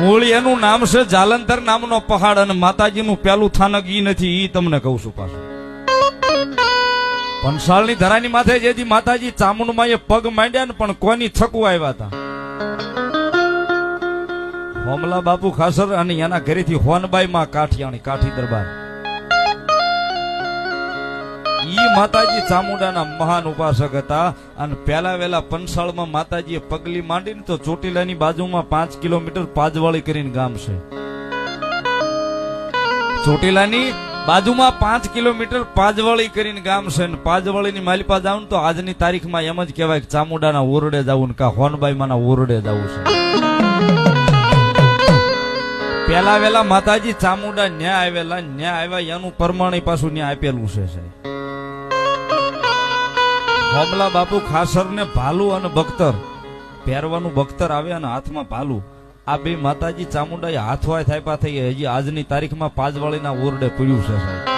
મૂળ એનું નામ છે જાલંધર નામનો પહાડ અને માતાજીનું પેલું થાનક ઈ નથી, ઈ તમને કહું છું પાછું. પંસાળની ધરાની માથે જેથી માતાજી ચામુંડમાં એ પગ માંડ્યા ને પણ કોની છકુ આવ્યા હતા હોમલા બાપુ ખાસર અને એના ઘરેથી હોનબાઈ માં કાઠિયાણી, કાઠી દરબાર. ઈ માતાજી ચામુંડાના મહાન ઉપાસક હતા. અને પેલા વેલા પંસાળમાં માતાજીએ પગલી માંડીને તો ચોટીલાની બાજુમાં પાંચ કિલોમીટર પાજવાળી કરીને ગામ છે. ચોટીલાની બાજુમાં પાંચ કિલોમીટર પાજવાળી કરીને ગામ છે ને પાજવાળીની માલિપા જાવ તો આજની તારીખમાં એમ જ કહેવાય કે ચામુંડાના ઓરડે જવું ને હોનબાઈ માના ઓરડે જવું છે. પેલા વેલા માતાજી ચામુંડા ન્યા આવેલા, ન્યા આવ્યા, એનું પરમાણી પાછું ન્યા આપેલું છે સાહેબ. હોમલા બાપુ ખાસર ને ભાલુ અને બખ્તર. પહેરવાનું બખ્તર આવે અને હાથમાં ભાલુ. આ બે માતાજી ચામુંડા હાથવાય થાય થઈ હજી આજની તારીખમાં પાજવાળીના ઓરડે પડ્યું છે સાહેબ.